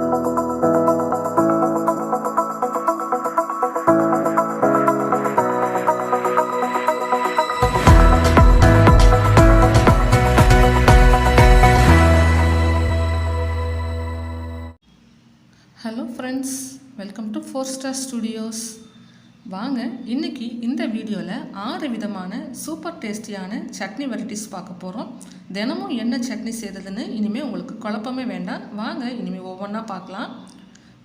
Thank you. வாங்க இன்னைக்கு இந்த வீடியோவில் ஆறு விதமான சூப்பர் டேஸ்டியான சட்னி வெரைட்டிஸ் பார்க்க போகிறோம் தினமும் என்ன சட்னி செய்கிறதுன்னு இனிமேல் உங்களுக்கு குழப்பமே வேண்டாம். வாங்க இனிமேல் ஒவ்வொன்றா பார்க்கலாம்.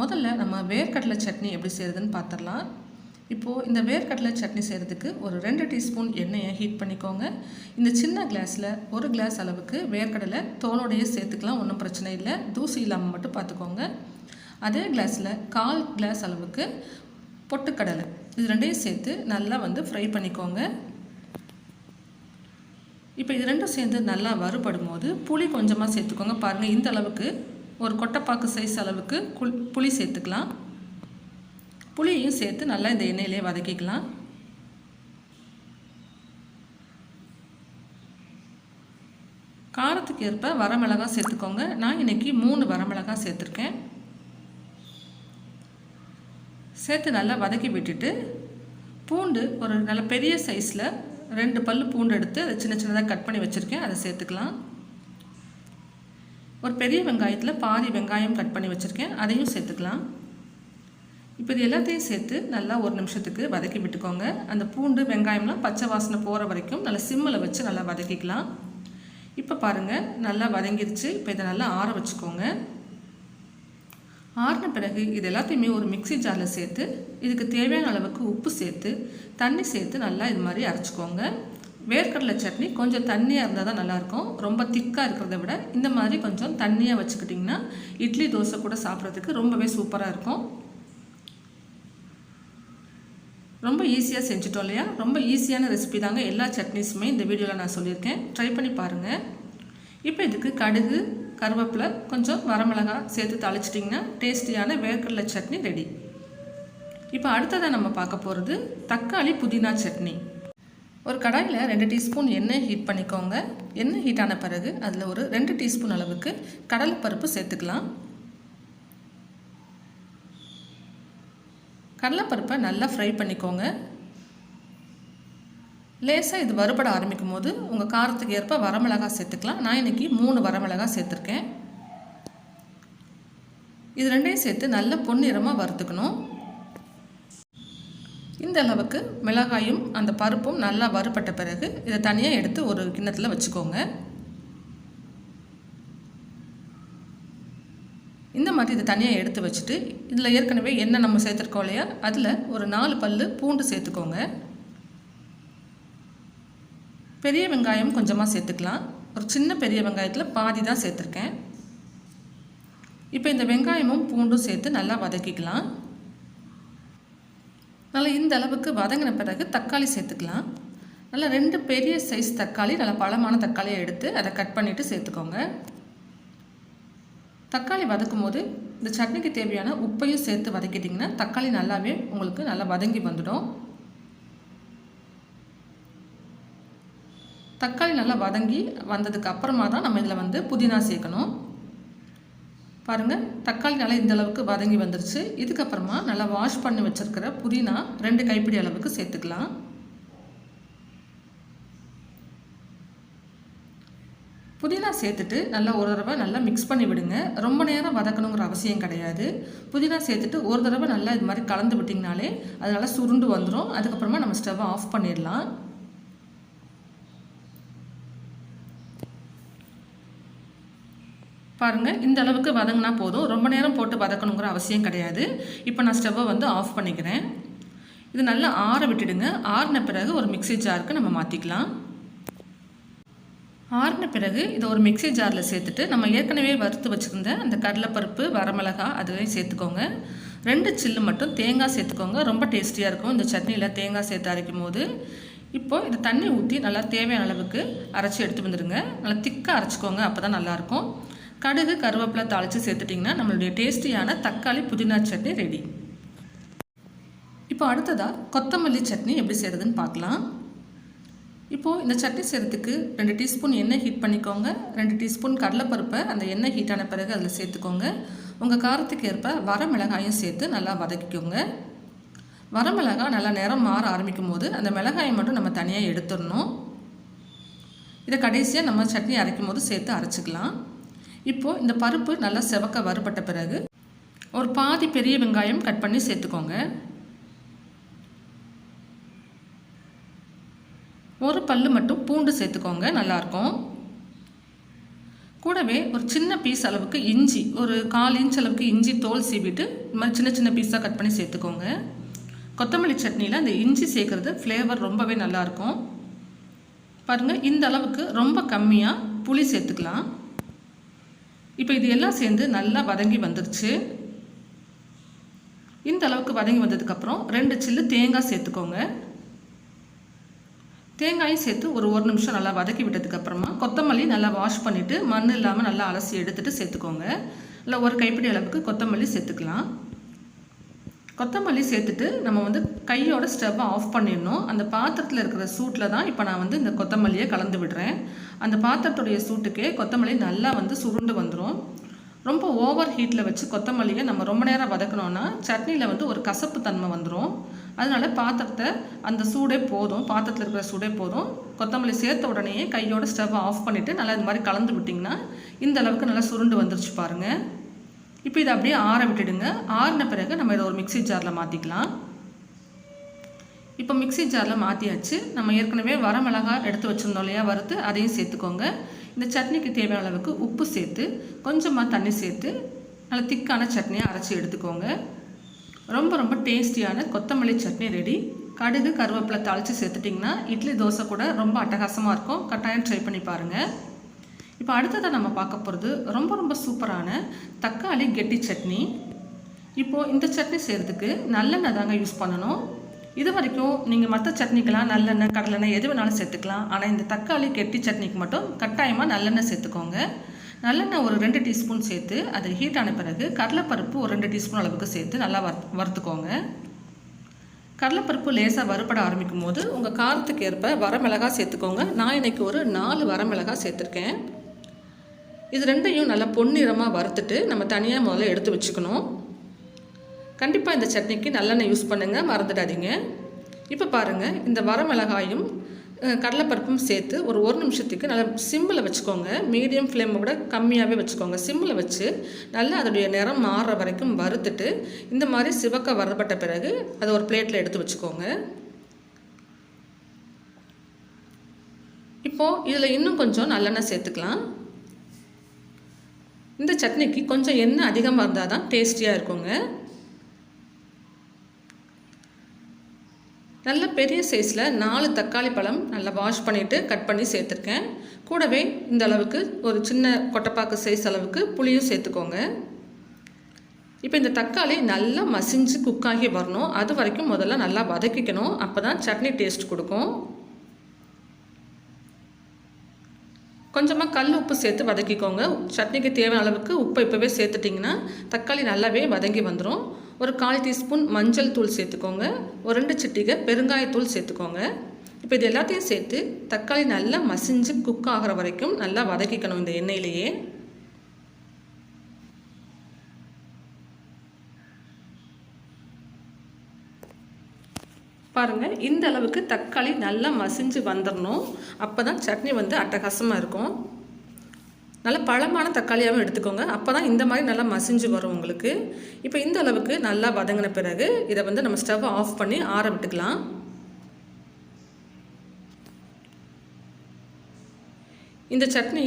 முதல்ல நம்ம வேர்க்கடலை சட்னி எப்படி செய்கிறதுன்னு பார்த்துடலாம் இப்போது இந்த வேர்க்கடலை சட்னி செய்கிறதுக்கு ஒரு ரெண்டு டீஸ்பூன் எண்ணெயை ஹீட் பண்ணிக்கோங்க. இந்த சின்ன கிளாஸில் ஒரு கிளாஸ் அளவுக்கு வேர்க்கடலை தோலோடையே சேர்த்துக்கலாம் ஒன்றும் பிரச்சனை இல்லை. தூசி இல்லாமல் மட்டும் பார்த்துக்கோங்க. அதே கிளாஸில் கால் கிளாஸ் அளவுக்கு பொட்டுக்கடலை இது ரெண்டையும் சேர்த்து நல்லா வந்து ஃப்ரை பண்ணிக்கோங்க. இப்போ இது ரெண்டும் சேர்ந்து நல்லா வறுபடும் போது புளி கொஞ்சமாக சேர்த்துக்கோங்க. பாருங்கள் இந்த அளவுக்கு ஒரு கொட்டைப்பாக்கு சைஸ் அளவுக்கு குள் புளி சேர்த்துக்கலாம். புளியையும் சேர்த்து நல்லா இந்த எண்ணெயிலே வதக்கிக்கலாம். காரத்துக்கு ஏற்ப வரமிளகா சேர்த்துக்கோங்க. நான் இன்றைக்கி மூணு வரமிளகா சேர்த்துருக்கேன். சேர்த்து நல்லா வதக்கி விட்டுட்டு பூண்டு ஒரு நல்ல பெரிய சைஸில் ரெண்டு பல் பூண்டு எடுத்து அதை சின்ன சின்னதாக கட் பண்ணி வச்சுருக்கேன். அதை சேர்த்துக்கலாம். ஒரு பெரிய வெங்காயத்தில் பாதி வெங்காயம் கட் பண்ணி வச்சுருக்கேன். அதையும் சேர்த்துக்கலாம். இப்போ இது எல்லாத்தையும் சேர்த்து நல்லா ஒரு நிமிஷத்துக்கு வதக்கி விட்டுக்கோங்க. அந்த பூண்டு வெங்காயம்லாம் பச்சை வாசனை போகிற வரைக்கும் நல்லா சிம்மில் வச்சு நல்லா வதக்கிக்கலாம். இப்போ பாருங்கள் நல்லா வதங்கிருச்சு. இப்போ இதை நல்லா ஆற வச்சுக்கோங்க. ஆறின பிறகு இது எல்லாத்தையுமே ஒரு மிக்சி ஜாரில் சேர்த்து இதுக்கு தேவையான அளவுக்கு உப்பு சேர்த்து தண்ணி சேர்த்து நல்லா இது மாதிரி அரைச்சிக்கோங்க. வேர்க்கடலை சட்னி கொஞ்சம் தண்ணியாக இருந்தால் தான் நல்லாயிருக்கும். ரொம்ப திக்காக இருக்கிறத விட இந்த மாதிரி கொஞ்சம் தண்ணியாக வச்சுக்கிட்டிங்கன்னா இட்லி தோசை கூட சாப்பிட்றதுக்கு ரொம்பவே சூப்பராக இருக்கும். ரொம்ப ஈஸியாக செஞ்சுட்டோம் இல்லையா? ரொம்ப ஈஸியான ரெசிபி தாங்க எல்லா சட்னிஸுமே இந்த வீடியோவில் நான் சொல்லியிருக்கேன். ட்ரை பண்ணி பாருங்கள் இப்போ இதுக்கு கடுகு கருவேப்பிலை கொஞ்சம் வரமிளகாய் சேர்த்து தாளிச்சிட்டிங்கன்னா டேஸ்டியான வேர்க்கடலை சட்னி ரெடி. இப்போ அடுத்ததாக நம்ம பார்க்க போகிறது தக்காளி புதினா சட்னி. ஒரு கடாயில் ரெண்டு டீஸ்பூன் எண்ணெய் ஹீட் பண்ணிக்கோங்க. எண்ணெய் ஹீட் ஆன பிறகு அதில் ஒரு ரெண்டு டீஸ்பூன் அளவுக்கு கடலைப்பருப்பு சேர்த்துக்கலாம். கடலைப்பருப்பை நல்லா ஃப்ரை பண்ணிக்கோங்க. லேசாக இது வறுபட ஆரம்பிக்கும் போது உங்கள் காரத்துக்கு ஏற்ப வரமிளகாய் சேர்த்துக்கலாம். நான் இன்றைக்கி மூணு வரமிளகாய் சேர்த்துருக்கேன். இது ரெண்டையும் சேர்த்து நல்ல பொன்னிறமாக வறுத்துக்கணும். இந்த அளவுக்கு மிளகாயும் அந்த பருப்பும் நல்லா வறுபட்ட பிறகு இதை தனியாக எடுத்து ஒரு கிண்ணத்தில் வச்சுக்கோங்க. இந்த மாதிரி இதை தனியாக எடுத்து வச்சுட்டு இதில் ஏற்கனவே என்ன நம்ம சேர்த்துருக்கோம் இல்லையா? அதில் ஒரு நாலு பல் பூண்டு சேர்த்துக்கோங்க. பெரிய வெங்காயம் கொஞ்சமாக சேர்த்துக்கலாம். ஒரு சின்ன பெரிய வெங்காயத்தில் பாதி தான் சேர்த்துருக்கேன். இப்போ இந்த வெங்காயமும் பூண்டும் சேர்த்து நல்லா வதக்கிக்கலாம். நல்லா இந்த அளவுக்கு வதங்கின பிறகு தக்காளி சேர்த்துக்கலாம். நல்லா ரெண்டு பெரிய சைஸ் தக்காளி நல்லா பழமான தக்காளியை எடுத்து அதை கட் பண்ணிவிட்டு சேர்த்துக்கோங்க. தக்காளி வதக்கும் போது இந்த சட்னிக்கு தேவையான உப்பையும் சேர்த்து வதக்கிட்டிங்கன்னா தக்காளி நல்லாவே உங்களுக்கு நல்லா வதங்கி வந்துடும். தக்காளி நல்லா வதங்கி வந்ததுக்கு அப்புறமா தான் நம்ம இதில் வந்து புதினா சேர்க்கணும். பாருங்கள் தக்காளி நல்லா இந்த அளவுக்கு வதங்கி வந்துருச்சு. இதுக்கப்புறமா நல்லா வாஷ் பண்ணி வச்சுருக்கிற புதினா ரெண்டு கைப்பிடி அளவுக்கு சேர்த்துக்கலாம். புதினா சேர்த்துட்டு நல்லா ஒரு தடவை நல்லா மிக்ஸ் பண்ணி விடுங்க. ரொம்ப நேரம் வதக்கணுங்கிற அவசியம் கிடையாது. புதினா சேர்த்துட்டு ஒரு தடவை நல்லா இது மாதிரி கலந்து விட்டிங்கனாலே அது நல்லா சுருண்டு வந்துடும் அதுக்கப்புறமா நம்ம ஸ்டவ்வை ஆஃப் பண்ணிடலாம். பாருங்கள் இந்த அளவுக்கு வதங்கினா போதும். ரொம்ப நேரம் போட்டு வதக்கணுங்கிற அவசியம் கிடையாது. இப்போ நான் ஸ்டவ்வை வந்து ஆஃப் பண்ணிக்கிறேன். இது நல்லா ஆற விட்டுடுங்க. ஆறின பிறகு ஒரு மிக்சி ஜாருக்கு நம்ம மாற்றிக்கலாம் ஆறின பிறகு இதை ஒரு மிக்சி ஜாரில் சேர்த்துட்டு நம்ம ஏற்கனவே வறுத்து வச்சுருந்த அந்த கடலைப்பருப்பு வரமிளகா அதையும் சேர்த்துக்கோங்க. ரெண்டு சில்லு மட்டும் தேங்காய் சேர்த்துக்கோங்க. ரொம்ப டேஸ்டியாக இருக்கும். இந்த சட்னியில் தேங்காய் சேர்த்து அரைக்கும் போது. இப்போது இது தண்ணி ஊற்றி நல்லா தேவையான அளவுக்கு அரைச்சி எடுத்து வந்துடுங்க. நல்லா திக்காக அரைச்சிக்கோங்க. அப்போ தான் நல்லாயிருக்கும் கடுகு கருவேப்பிலை தாளித்து சேர்த்துட்டிங்கன்னா நம்மளுடைய டேஸ்டியான தக்காளி புதினா சட்னி ரெடி. இப்போ அடுத்ததாக கொத்தமல்லி சட்னி எப்படி செய்கிறதுன்னு பார்க்கலாம். இப்போது இந்த சட்னி செய்கிறதுக்கு ரெண்டு டீஸ்பூன் எண்ணெய் ஹீட் பண்ணிக்கோங்க. ரெண்டு டீஸ்பூன் கடலைப்பருப்பை அந்த எண்ணெய் ஹீட்டான பிறகு அதில் சேர்த்துக்கோங்க. உங்கள் காரத்துக்கு ஏற்ப வரமிளகாயும் சேர்த்து நல்லா வதக்கிக்கோங்க. வரமிளகாய் நல்லா நேரம் மாற ஆரம்பிக்கும் போது அந்த மிளகாயை மட்டும் நம்ம தனியாக எடுத்துடணும். இதை கடைசியாக நம்ம சட்னி அரைக்கும் போது சேர்த்து அரைச்சிக்கலாம். இப்போது இந்த பருப்பு நல்லா செவக்க வறுபட்ட பிறகு ஒரு பாதி பெரிய வெங்காயம் கட் பண்ணி சேர்த்துக்கோங்க. ஒரு பல்லு மட்டும் பூண்டு சேர்த்துக்கோங்க நல்லாயிருக்கும் கூடவே ஒரு சின்ன பீஸ் அளவுக்கு இஞ்சி ஒரு கால் இன்ச் அளவுக்கு இஞ்சி தோல் சீவிட்டு இந்த மாதிரி சின்ன சின்ன பீஸாக கட் பண்ணி சேர்த்துக்கோங்க. கொத்தமல்லி சட்னியில் அந்த இஞ்சி சேர்க்குறது ஃப்ளேவர் ரொம்பவே நல்லாயிருக்கும் பாருங்கள் இந்த அளவுக்கு ரொம்ப கம்மியாக புளி சேர்த்துக்கலாம். இப்போ இது எல்லாம் சேர்ந்து நல்லா வதங்கி வந்துருச்சு. இந்த அளவுக்கு வதங்கி வந்ததுக்கப்புறம் ரெண்டு சில்லு தேங்காய் சேர்த்துக்கோங்க. தேங்காயும் சேர்த்து ஒரு ஒரு நிமிஷம் நல்லா வதக்கி விட்டதுக்கப்புறமா கொத்தமல்லி நல்லா வாஷ் பண்ணிவிட்டு மண் இல்லாமல் நல்லா அலசி எடுத்துகிட்டு சேர்த்துக்கோங்க. இல்லை ஒரு கைப்பிடி அளவுக்கு கொத்தமல்லி சேர்த்துக்கலாம். கொத்தமல்லி சேர்த்துட்டு நம்ம வந்து கையோட ஸ்டவ்வை ஆஃப் பண்ணிடணும். அந்த பாத்திரத்தில் இருக்கிற சூட்டில் தான் இப்போ நான் வந்து இந்த கொத்தமல்லியை கலந்து விடுறேன். அந்த பாத்திரத்துடைய சூட்டுக்கே கொத்தமல்லி நல்லா வந்து சுருண்டு வந்துடும் ரொம்ப ஓவர் ஹீட்டில் வச்சு கொத்தமல்லியை நம்ம ரொம்ப நேரம் வதக்கணும்னா சட்னியில் வந்து ஒரு கசப்பு தன்மை வந்துடும் அதனால பாத்திரத்தை அந்த சூடே போதும். பாத்திரத்தில் இருக்கிற சூடே போதும். கொத்தமல்லி சேர்த்த உடனேயே கையோட ஸ்டவ் ஆஃப் பண்ணிவிட்டு நல்லா இது மாதிரி கலந்து விட்டிங்கன்னா இந்த அளவுக்கு நல்லா சுருண்டு வந்துருச்சு பாருங்கள் இப்போ இதை அப்படியே ஆற விட்டுடுங்க. ஆறின பிறகு நம்ம இதை ஒரு மிக்சி ஜாரில் மாற்றிக்கலாம் இப்போ மிக்சி ஜாரில் மாற்றியாச்சு நம்ம ஏற்கனவே வரமிளகா எடுத்து வச்சுருந்தோம் இல்லையா வறுத்து அதையும் சேர்த்துக்கோங்க. இந்த சட்னிக்கு தேவையான அளவுக்கு உப்பு சேர்த்து கொஞ்சமாக தண்ணி சேர்த்து நல்லா திக்கான சட்னியை அரைச்சி எடுத்துக்கோங்க. ரொம்ப ரொம்ப டேஸ்டியான கொத்தமல்லி சட்னி ரெடி. கடுகு கருவேப்பிலை தாளித்து சேர்த்துட்டிங்கன்னா இட்லி தோசை கூட ரொம்ப அட்டகாசமாக இருக்கும். கட்டாயம் ட்ரை பண்ணி பாருங்கள் இப்போ அடுத்ததாக நம்ம பார்க்க போகிறது ரொம்ப ரொம்ப சூப்பரான தக்காளி கெட்டி சட்னி. இப்போது இந்த சட்னி செய்கிறதுக்கு நல்லெண்ணெய் தாங்க யூஸ் பண்ணணும். இது வரைக்கும் நீங்கள் மற்ற சட்னிக்கெலாம் நல்லெண்ணெய் கடலெண்ணெய் எது வேணாலும் சேர்த்துக்கலாம். ஆனால் இந்த தக்காளி கெட்டி சட்னிக்கு மட்டும் கட்டாயமாக நல்லெண்ணெய் சேர்த்துக்கோங்க. நல்லெண்ணெய் ஒரு ரெண்டு டீஸ்பூன் சேர்த்து அது ஹீட் ஆன பிறகு கடலைப்பருப்பு ஒரு ரெண்டு டீஸ்பூன் அளவுக்கு சேர்த்து நல்லா வறு வறுத்துக்கோங்க. கடலைப்பருப்பு லேசாக வறுபட ஆரம்பிக்கும் போது உங்கள் காரத்துக்கு ஏற்ப வரமிளகாய் சேர்த்துக்கோங்க. நான் இன்றைக்கி ஒரு நாலு வரமிளகாய் சேர்த்துருக்கேன். இது ரெண்டையும் நல்லா பொன்னிறமாக வறுத்துட்டு நம்ம தனியாக முதல்ல எடுத்து வச்சுக்கணும். கண்டிப்பாக இந்த சட்னிக்கு நல்லெண்ணெய் யூஸ் பண்ணுங்கள் மறந்துடாதீங்க. இப்போ பாருங்கள் இந்த வரமிளகாயும் கடலைப்பருப்பும் சேர்த்து ஒரு ஒரு நிமிஷத்துக்கு நல்லா சிம்மில் வச்சுக்கோங்க. மீடியம் ஃப்ளேமை விட கம்மியாகவே வச்சுக்கோங்க. சிம்மில் வச்சு நல்லா அதோடைய நிறம் மாறுற வரைக்கும் வறுத்துட்டு இந்த மாதிரி சிவக்க வரப்பட்ட பிறகு அதை ஒரு பிளேட்டில் எடுத்து வச்சுக்கோங்க. இப்போது இதில் இன்னும் கொஞ்சம் நல்லெண்ணெய் சேர்த்துக்கலாம். இந்த சட்னிக்கு கொஞ்சம் எண்ணெய் அதிகமாக இருந்தால் தான் டேஸ்டியாக இருக்குங்க. நல்ல பெரிய சைஸில் நாலு தக்காளி பழம் நல்லா வாஷ் பண்ணிவிட்டு கட் பண்ணி சேர்த்துருக்கேன். கூடவே இந்த அளவுக்கு ஒரு சின்ன கொட்டைப்பாக்கு சைஸ் அளவுக்கு புளியும் சேர்த்துக்கோங்க. இப்போ இந்த தக்காளி நல்லா மசிஞ்சு குக்காகி வரணும். அது வரைக்கும் முதல்ல நல்லா வதக்கிக்கணும். அப்போ தான் சட்னி டேஸ்ட் கொடுக்கும். கொஞ்சமாக கல் உப்பு சேர்த்து வதக்கிக்கோங்க. சட்னிக்கு தேவையான அளவுக்கு உப்பை இப்போவே சேர்த்துட்டிங்கன்னா தக்காளி நல்லாவே வதங்கி வந்துடும் ஒரு கால் டீஸ்பூன் மஞ்சள் தூள் சேர்த்துக்கோங்க. ஒரு ரெண்டு சிட்டிகை பெருங்காயத்தூள் சேர்த்துக்கோங்க. இப்போ இது எல்லாத்தையும் சேர்த்து தக்காளி நல்லா மசிஞ்சு குக் ஆகிற வரைக்கும் நல்லா வதக்கிக்கணும் இந்த எண்ணெயிலேயே. பாருங்கள் இந்த அளவுக்கு தக்காளி நல்லா மசிஞ்சு வந்துடணும் அப்போ தான் சட்னி வந்து அட்டகாசமாக இருக்கும். நல்ல பழமான தக்காளியாகவும் எடுத்துக்கோங்க. அப்போ தான் இந்த மாதிரி நல்லா மசிஞ்சு வரும் உங்களுக்கு. இப்போ இந்த அளவுக்கு நல்லா வதங்கின பிறகு இதை வந்து நம்ம ஸ்டவ் ஆஃப் பண்ணி ஆற விட்டுக்கலாம். இந்த சட்னி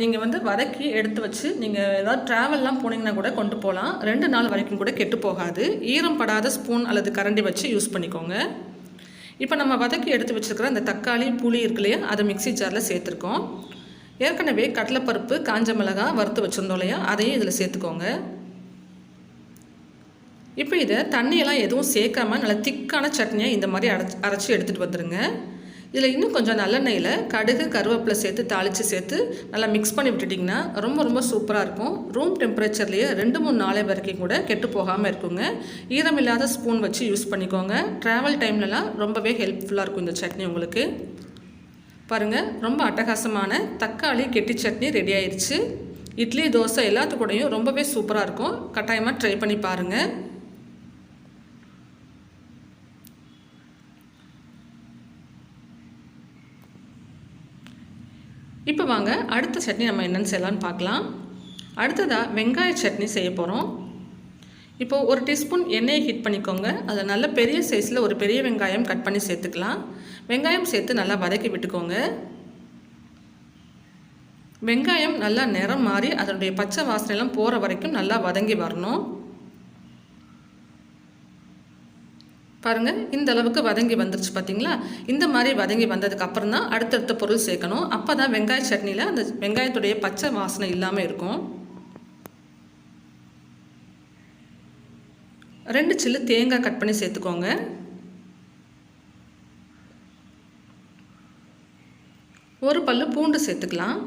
நீங்கள் வந்து வதக்கி எடுத்து வச்சு நீங்கள் ஏதாவது ட்ராவல்லாம் போனீங்கன்னா கூட கொண்டு போகலாம் ரெண்டு நாள் வரைக்கும் கூட கெட்டு போகாது. ஈரம் படாத ஸ்பூன் அல்லது கரண்டி வச்சு யூஸ் பண்ணிக்கோங்க. இப்போ நம்ம வதக்கி எடுத்து வச்சுருக்கிற அந்த தக்காளி புளி இருக்கு இல்லையா அதை மிக்சி ஜாரில் சேர்த்துருக்கோம். ஏற்கனவே கடலைப்பருப்பு காஞ்ச மிளகாய் வறுத்து வச்சுருந்தோம் இல்லையா அதையும் இதில் சேர்த்துக்கோங்க. இப்போ இதை தண்ணியெல்லாம் எதுவும் சேர்க்காம நல்லா திக்கான சட்னியை இந்த மாதிரி அரைச்சி அரைச்சி எடுத்துகிட்டு வந்துடுங்க இதில் இன்னும் கொஞ்சம் நல்லெண்ணெயில் கடுகு கருவேப்பிலை சேர்த்து தாளித்து சேர்த்து நல்லா மிக்ஸ் பண்ணி விட்டுட்டிங்கன்னா ரொம்ப ரொம்ப சூப்பராக இருக்கும். ரூம் டெம்பரேச்சர்லேயே ரெண்டு மூணு நாளை வரைக்கும் கூட கெட்டு போகாமல் இருக்குங்க. ஈரம் இல்லாத ஸ்பூன் வச்சு யூஸ் பண்ணிக்கோங்க. ட்ராவல் டைம்லலாம் ரொம்பவே ஹெல்ப்ஃபுல்லாக இருக்கும் இந்த சட்னி உங்களுக்கு. பாருங்கள் ரொம்ப அட்டகாசமான தக்காளி கெட்டி சட்னி ரெடி ஆயிடுச்சு இட்லி தோசை எல்லாத்துக்கூடையும் ரொம்பவே சூப்பராக இருக்கும். கட்டாயமாக ட்ரை பண்ணி பாருங்கள் இப்போ வாங்க அடுத்த சட்னி நம்ம என்னென்னு செய்யலான்னு பார்க்கலாம். அடுத்ததாக வெங்காய சட்னி செய்ய போகிறோம் இப்போது ஒரு டீஸ்பூன் எண்ணெயை ஹீட் பண்ணிக்கோங்க. அதில் நல்ல பெரிய சைஸில் ஒரு பெரிய வெங்காயம் கட் பண்ணி சேர்த்துக்கலாம். வெங்காயம் சேர்த்து நல்லா வதக்கி விட்டுக்கோங்க. வெங்காயம் நல்லா நிறம் மாறி அதனுடைய பச்சை வாசனைலாம் போகிற வரைக்கும் நல்லா வதங்கி வரணும். பாருங்கள் இந்த அளவுக்கு வதங்கி வந்துருச்சு பார்த்தீங்களா இந்த மாதிரி வதங்கி வந்ததுக்கு அப்புறம் தான் அடுத்தடுத்த பொருள் சேர்க்கணும். அப்போ தான் வெங்காய சட்னியில் அந்த வெங்காயத்துடைய பச்சை வாசனை இல்லாமல் இருக்கும். ரெண்டு சில்லு தேங்காய் கட் பண்ணி சேர்த்துக்கோங்க. ஒரு பல்லு பூண்டு சேர்த்துக்கலாம்.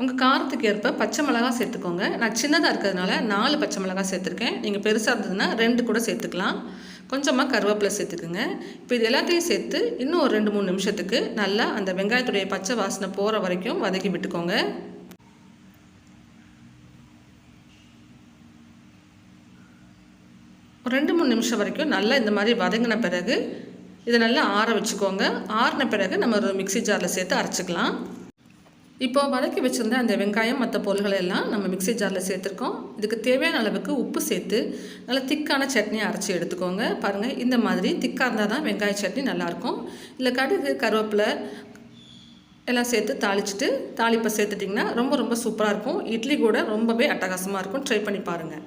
உங்கள் காரத்துக்கு ஏற்ப பச்சை மிளகா சேர்த்துக்கோங்க. நான் சின்னதாக இருக்கிறதுனால நாலு பச்சை மிளகா சேர்த்துருக்கேன். நீங்கள் பெருசாக இருந்ததுன்னா ரெண்டு கூட சேர்த்துக்கலாம். கொஞ்சமாக கருவேப்பிலை சேர்த்துக்குங்க. இப்போ இது எல்லாத்தையும் சேர்த்து இன்னும் ஒரு ரெண்டு மூணு நிமிஷத்துக்கு நல்லா அந்த வெங்காயத்துடைய பச்சை வாசனை போகிற வரைக்கும் வதக்கி விட்டுக்கோங்க. ஒரு ரெண்டு மூணு நிமிஷம் வரைக்கும் நல்லா இந்த மாதிரி வதங்கின பிறகு இதை நல்லா ஆற வச்சுக்கோங்க. ஆறின பிறகு நம்ம ஒரு மிக்சி ஜாரில் சேர்த்து அரைச்சிக்கலாம். இப்போ வதக்கி வச்சுருந்த அந்த வெங்காயம் மற்ற பொருள்களை எல்லாம் நம்ம மிக்சி ஜாரில் சேர்த்துருக்கோம். இதுக்கு தேவையான அளவுக்கு உப்பு சேர்த்து நல்லா திக்கான சட்னியை அரைச்சி எடுத்துக்கோங்க. பாருங்கள் இந்த மாதிரி திக்காக இருந்தால் தான் வெங்காய சட்னி நல்லாயிருக்கும். இல்லை கடுகு கருவேப்பிலை எல்லாம் சேர்த்து தாளிச்சிட்டு தாளிப்பை சேர்த்துட்டிங்கன்னா ரொம்ப ரொம்ப சூப்பராக இருக்கும். இட்லி கூட ரொம்பவே அட்டகாசமாக இருக்கும். ட்ரை பண்ணி பாருங்கள்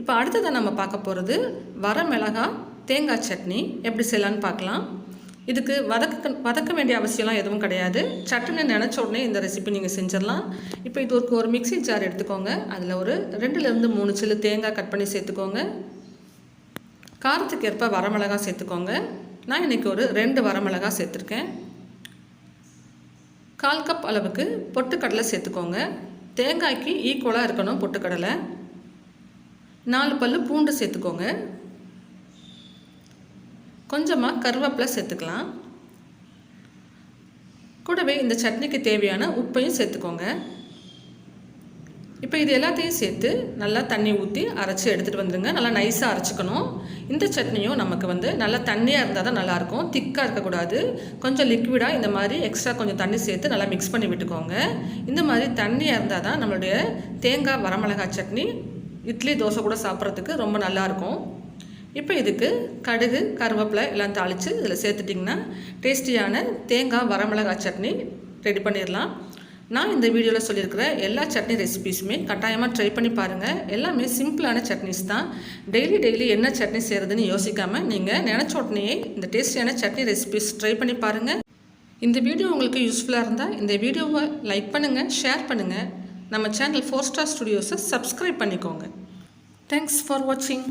இப்போ அடுத்ததாக நம்ம பார்க்க போகிறது வர மிளகா தேங்காய் சட்னி. எப்படி செய்யலான்னு பார்க்கலாம். இதுக்கு வதக்க வதக்க வேண்டிய அவசியம்லாம் எதுவும் கிடையாது. சட்டுன்னு நினச்ச உடனே இந்த ரெசிபி நீங்கள் செஞ்சிடலாம். இப்போ இது ஒரு ஒரு மிக்சி ஜார் எடுத்துக்கோங்க. அதில் ஒரு ரெண்டுலேருந்து மூணு சில்லு தேங்காய் கட் பண்ணி சேர்த்துக்கோங்க. காரத்துக்கு ஏற்ப வரமிளகா சேர்த்துக்கோங்க. நான் இன்றைக்கி ஒரு ரெண்டு வரமிளகா சேர்த்துருக்கேன். கால் கப் அளவுக்கு பொட்டுக்கடலை சேர்த்துக்கோங்க. தேங்காய்க்கு ஈக்குவலாக இருக்கணும் பொட்டுக்கடலை. நாலு பல் பூண்டு சேர்த்துக்கோங்க. கொஞ்சமாக கருவேப்பிலை சேர்த்துக்கலாம். கூடவே இந்த சட்னிக்கு தேவையான உப்பையும் சேர்த்துக்கோங்க. இப்போ இது எல்லாத்தையும் சேர்த்து நல்லா தண்ணி ஊற்றி அரைச்சி எடுத்துகிட்டு வந்துடுங்க நல்லா நைஸாக அரைச்சிக்கணும். இந்த சட்னியும் நமக்கு வந்து நல்லா தண்ணியாக இருந்தால் தான் நல்லாயிருக்கும் திக்காக இருக்கக்கூடாது கொஞ்சம் லிக்விடாக இந்த மாதிரி எக்ஸ்ட்ரா கொஞ்சம் தண்ணி சேர்த்து நல்லா மிக்ஸ் பண்ணி விட்டுக்கோங்க. இந்த மாதிரி தண்ணியாக இருந்தால் தான் நம்மளுடைய தேங்காய் வரமிளகாய் சட்னி இட்லி தோசை கூட சாப்பிட்றதுக்கு ரொம்ப நல்லாயிருக்கும் இப்போ இதுக்கு கடுகு கருவேப்பிலை எல்லாம் தாளித்து இதில் சேர்த்துட்டிங்கன்னா டேஸ்டியான தேங்காய் வரமிளகாய் சட்னி ரெடி பண்ணிடலாம். நான் இந்த வீடியோவில் சொல்லியிருக்கிற எல்லா சட்னி ரெசிபீஸுமே கட்டாயமாக ட்ரை பண்ணி பாருங்கள் எல்லாமே சிம்பிளான சட்னிஸ் தான். டெய்லி டெய்லி என்ன சட்னி செய்கிறதுன்னு யோசிக்காமல் நீங்கள் நினச்ச உடனே இந்த டேஸ்டியான சட்னி ரெசிபீஸ் ட்ரை பண்ணி பாருங்கள் இந்த வீடியோ உங்களுக்கு யூஸ்ஃபுல்லாக இருந்தால் இந்த வீடியோவை லைக் பண்ணுங்கள் ஷேர் பண்ணுங்கள் நம்ம சேனல் ஃபோர் ஸ்டார் ஸ்டுடியோஸை சப்ஸ்கிரைப் பண்ணிக்கோங்க. தேங்க்ஸ் ஃபார் வாட்சிங்